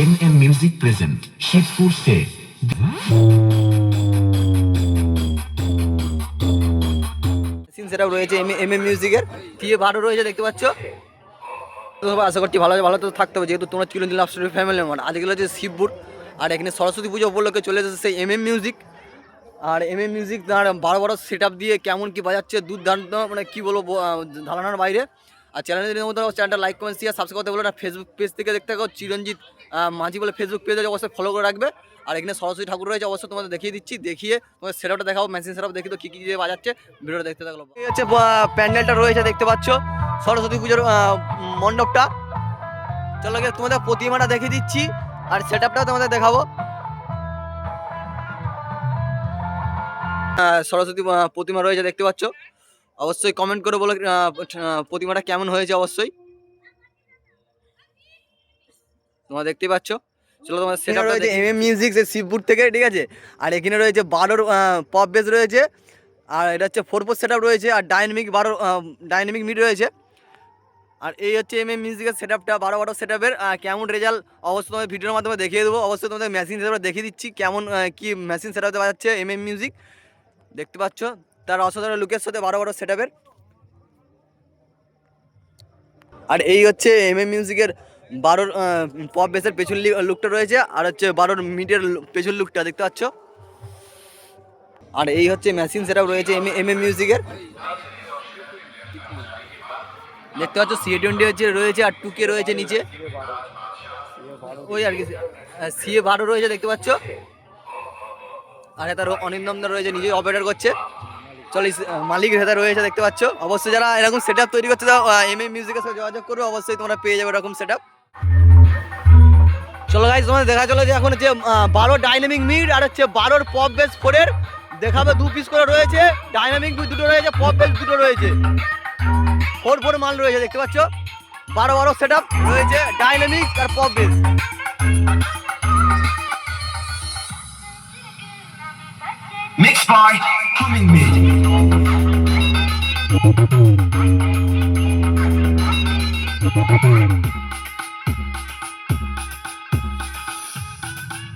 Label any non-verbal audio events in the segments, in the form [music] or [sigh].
M M music present Shibpur সে setup রয়েছে M M মিউজিকের টিএ ভালো রয়েছে, দেখতে পাচ্ছ? তো আশা করছি ভালো ভালো তো থাকতে হবে, যেহেতু তোমরা লাভ স্টোরি ফ্যামিলি মেম্বার আজকে হচ্ছে শিবপুর, আর এখানে সরস্বতী পুজো উপলক্ষে চলে এসেছে সেই এম এম মিউজিক আর এম এম মিউজিক তার বারো বারো সেট দিয়ে কেমন কি বাজাচ্ছে, দুর্দান্ত মানে কী বলব ধারণার বাইরে। আর চ্যানেলের মধ্যে চ্যানেলটা লাইক কমেন্ট শেয়ার সাবস্ক্রাইব করতে বলো না। ফেসবুক পেজ থেকে দেখতে থাকো, চিরঞ্জিত মাঝি বলে ফেসবুক পেজে অবশ্যই ফলো করে রাখবে। আর এখানে সরস্বতী ঠাকুর রয়েছে, অবশ্যই তোমাদের দেখিয়ে দিচ্ছি। দেখিয়ে তোমাদের সেটআপটা দেখাবো মেশিন সেটআপ দেখি তো কী কী বাজাচ্ছে। ভিডিওটা দেখতে থাকল এই হচ্ছে প্যান্ডেলটা রয়েছে, দেখতে পাচ্ছ। সরস্বতী পুজোর মণ্ডপটা। চলো গিয়ে তোমাদের প্রতিমাটা দেখিয়ে দিচ্ছি, আর সেটআপটাও তোমাদের দেখাবো। সরস্বতী প্রতিমা রয়েছে, দেখতে পাচ্ছ। অবশ্যই কমেন্ট করে বলো প্রতিমাটা কেমন হয়েছে অবশ্যই। তোমরা দেখতেই পাচ্ছ। চলো তোমার সেটা রয়েছে এম এম মিউজিক সে শিবপুর থেকে ঠিক আছে? আর এখানে রয়েছে বারোর পপ বেস রয়েছে। আর এটা হচ্ছে ফোর ফোর সেট রয়েছে আর ডাইনামিক বারো ডাইনামিক মিড রয়েছে। আর এই হচ্ছে এম এম মিউজিকের সেট আপটা বারো বারো সেট আপের কেমন রেজাল্ট অবশ্যই তোমাদের ভিডিওর মাধ্যমে দেখিয়ে দেবো। অবশ্যই তোমাদের মেশিন সেট দেখিয়ে দিচ্ছি কেমন কি মেশিন সেট আপতে বাজাচ্ছে এম এম মিউজিক দেখতে পাচ্ছ? তার অসাধারণ লুকের সাথে বারো বারো সেট আর এই হচ্ছে এম এম মিউজিকের বারোর পপ বেসের পেছন লুকটা রয়েছে। আর হচ্ছে বারোর মিডের পেছন লুকটা দেখতে পাচ্ছ? আর এই হচ্ছে মেশিন সেটআপ রয়েছে এম এম মিউজিকের দেখতে পাচ্ছ সি টোয়েন্টি হচ্ছে, রয়েছে, আর টুকে রয়েছে নিচে। ওই আর কি সিএ বারো রয়েছে, দেখতে পাচ্ছ? আর তার অনিন্দমদা রয়েছে, নিজেই অপারেটর করছে। চল মালিক হেতা রয়েছে, দেখতে পাচ্ছ। অবশ্যই যারা এরকম সেট তৈরি চাও এম এম মিউজিকের সাথে যোগাযোগ করবে, অবশ্যই তোমরা পেয়ে যাবে এরকম সেট চলো গাইজ তোমাদের দেখা চলো যে এখন হচ্ছে বারো ডাইনামিক মিড আর হচ্ছে বারোর পপ বেস ফোরের দেখাবে, দু পিস করে রয়েছে। ডাইনামিক দুটো রয়েছে পপ বেস দুটো রয়েছে। ফোর ফোর মাল রয়েছে, দেখতে পাচ্ছ? বারো বারো সেট রয়েছে dynamic R pop bass Mixed by Humming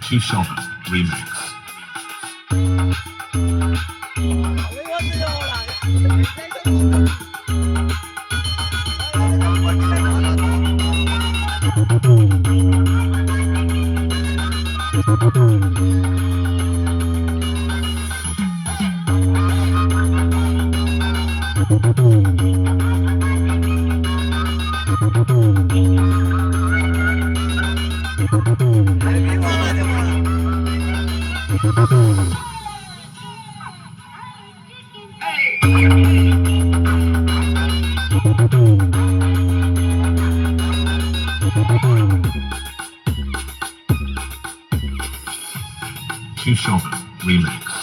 Chief Shoulders Remix. [laughs] Keep Shoulder Remix.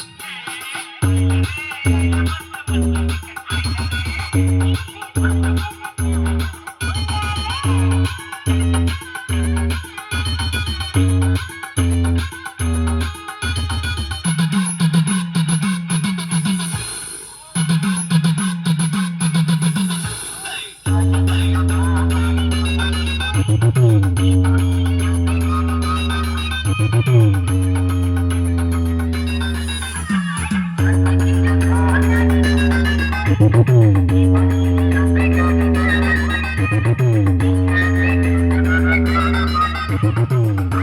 Boom.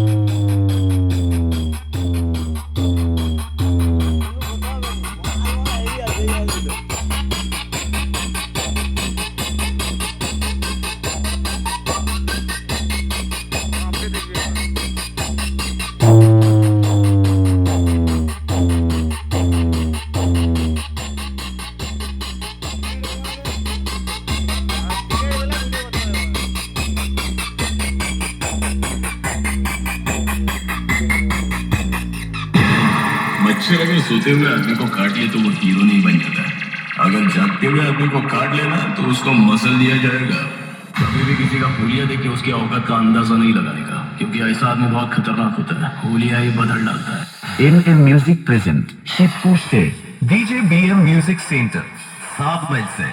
से अगर सोते हुए आदमी को काट ले तो वो हीरो नहीं बन जाता है। अगर जागते हुए आदमी को काट लेना तो उसको मसल दिया जाएगा। कभी भी किसी का होलिया देख के उसकी औकात का अंदाज़ा नहीं लगाने का, क्योंकि ऐसा आदमी बहुत खतरनाक होता है। होलिया ही बदल डालता है। NM Music present Shivpur State B M music centre सात मील से।